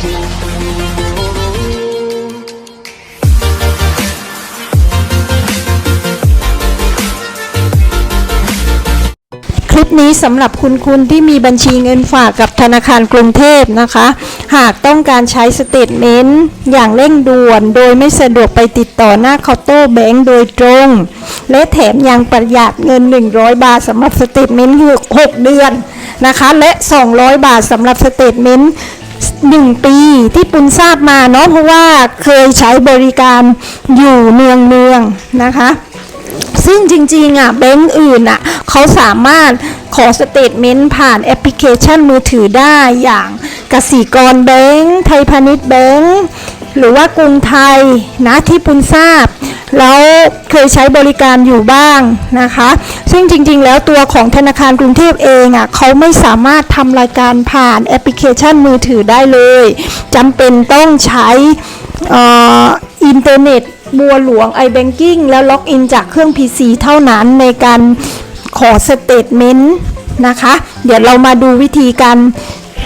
คลิปนี้สำหรับคุณคุณที่มีบัญชีเงินฝากกับธนาคารกรุงเทพนะคะ หากต้องการใช้สเตทเมนต์อย่างเร่งด่วน โดยไม่สะดวกไปติดต่อหน้าเคาน์เตอร์แบงก์โดยตรง และแถมยังประหยัดเงิน 100 บาทสำหรับสเตทเมนต์6เดือนนะคะ และ 200 บาทสำหรับสเตทเมนต์ หนึ่งปีที่ปุณทราบมาเนาะเพราะว่าเคยใช้บริการอยู่เนืองเนืองๆนะคะ ซึ่งจริงๆอะแบงก์อื่นอะเขาสามารถขอสเตทเมนต์ผ่านแอปพลิเคชันมือถือได้อย่างกสิกรแบงก์ไทยพาณิชย์แบงก์หรือว่ากรุงไทยนะที่ปุณทราบ แล้วเคยใช้บริการอยู่บ้างนะคะ ซึ่งจริงๆ แล้วตัวของธนาคารกรุงเทพเองอะเขาไม่สามารถทำรายการผ่านแอปพลิเคชันมือถือได้เลยจำเป็นต้องใช้อ,อ,อินเทอร์เน็ตบัวหลวง iBanking แล้วล็อกอินจากเครื่อง PC เท่านั้นในการขอสเตทเมนต์นะคะ เดี๋ยวเรามาดูวิธีการ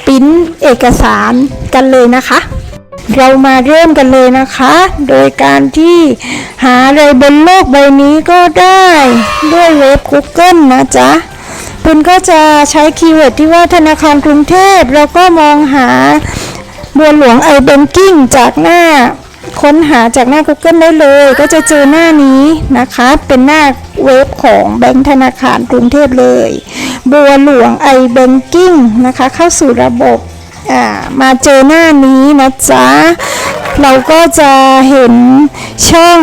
ปริ้นเอกสารกันเลยนะคะ เรามาเริ่มกันเลยนะคะ โดยการที่หาอะไรบนโลกใบนี้ก็ได้ด้วยเว็บ Google นะจ๊ะคุณก็จะใช้คีย์เวิร์ดที่ว่าธนาคารกรุงเทพ แล้วก็มองหาบัวหลวง iBanking จากหน้า ค้นหาจากหน้า Google ได้เลย ก็จะเจอหน้านี้นะคะ เป็นหน้าเว็บของแบงก์ธนาคารกรุงเทพเลย บัวหลวง iBanking นะคะ เข้าสู่ระบบ มาเจอหน้านี้นะจ๊ะ เราก็จะเห็นช่อง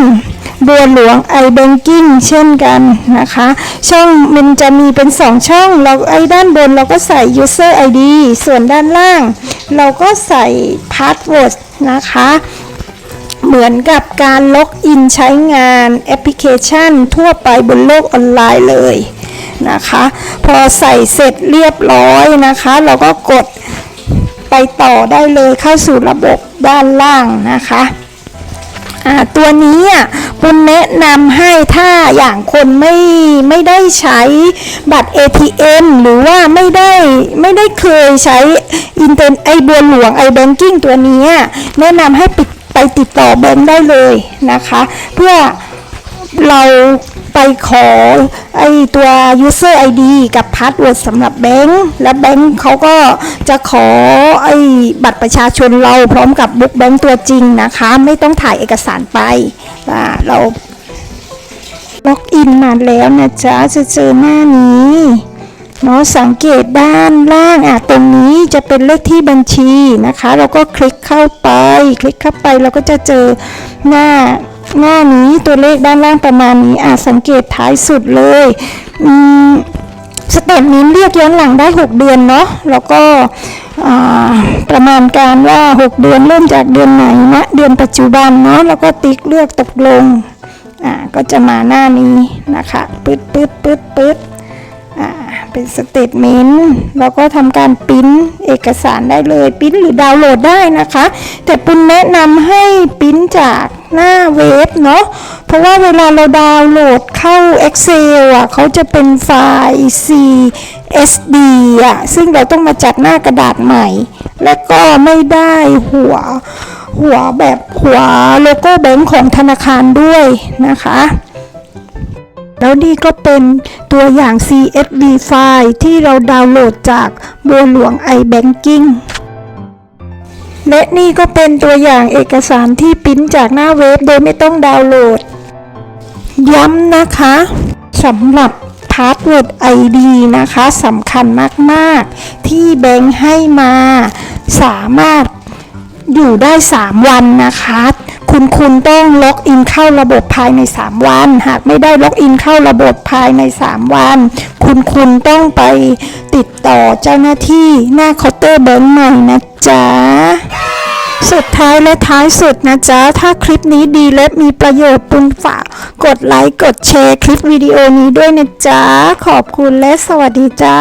บัวหลวง iBanking เช่นกันนะคะ ช่องมันจะมีเป็น 2 ช่อง เราไอ้ด้านบนเราก็ใส่ user ID ส่วนด้านล่าง เราก็ใส่ password นะคะ เหมือนกับการล็อกอินใช้งานแอปพลิเคชันทั่วไปบนโลกออนไลน์เลยนะคะ พอใส่เสร็จเรียบร้อยนะคะ เราก็กด ไปต่อได้เลยเข้าสู่ระบบด้านล่างนะคะตัวนี้ปุณแนะนำให้ถ้าอย่างคนไม่ไม่ได้ใช้บัตร ATM หรือว่าไม่ได้ไม่ได้เคยใช้อินเทอร์ไอบัวหลวงไอแบงกิ้งตัวนี้แนะนำให้ปิดไปติดต่อแบงค์ได้เลยนะคะ เพื่อเรา ไปขอไอตัว user ID กับ password สำหรับแบงค์และแบงค์เขาก็จะขอไอบัตรประชาชนเราพร้อมกับบุ๊กแบงค์ตัวจริงนะคะ ไม่ต้องถ่ายเอกสารไปเราล็อกอินมาแล้วนะจ๊ะจะเจอหน้านี้เนาะสังเกตด้านล่างอะตรงนี้จะเป็นเลขที่บัญชีนะคะ เราก็คลิกเข้าไป คลิกเข้าไปเราก็จะเจอหน้า หน้านี้ตัวเลขด้านล่างประมาณนี้อะสังเกตท้ายสุดเลยอืมสเตทเมนต์เรียกย้อนหลังได้ 6 เดือนเนาะแล้วก็ประมาณการว่า 6 เดือนเริ่มจากเดือนไหนนะเดือนปัจจุบันเนาะแล้วก็ติ๊กเลือกตกลงอ่าก็จะมาหน้านี้นะคะปึ๊ดปึ๊ดปึ๊ดปึ๊ดอ่าเป็นสเตทเมนต์แล้วก็ทำการปริ้นเอกสารได้เลยปริ้นหรือดาวน์โหลดได้นะคะ แต่ปุณแนะนำให้ปริ้นจาก หน้าเว็บเนาะเพราะว่าเวลาเราดาวน์โหลดเข้า Excel อะเขาจะเป็นไฟล์ CSD อะซึ่งเราต้องมาจัดหน้ากระดาษใหม่ และก็ไม่ได้หัวหัวแบบหัวโลโก้แบงค์ของธนาคารด้วยนะคะแล้วนี่ก็เป็นตัวอย่าง CSV ไฟล์ที่เราดาวน์โหลดจากบัวหลวง iBanking และนี่ก็เป็นตัวอย่างเอกสารที่ปริ้นจากหน้าเว็บโดยไม่ต้องดาวน์โหลด ย้ำนะคะสำหรับ Password ID นะคะสำคัญมากๆ ที่แบงค์ให้มา สามารถอยู่ได้ 3 วันนะคะ คุณคุณต้องล็อกอินเข้าระบบภายใน 3 วัน หากไม่ได้ล็อกอินเข้าระบบภายใน 3 วัน คุณคุณต้องไปติดต่อเจ้าหน้าที่หน้าเคาน์เตอร์แบงค์ใหม่นะจ๊ะ สุดท้ายและท้ายสุดนะจ๊ะ ถ้าคลิปนี้ดีและมีประโยชน์ปุณฝากกดไลค์ กดแชร์คลิปวิดีโอนี้ด้วยนะจ๊ะ ขอบคุณและสวัสดีจ้า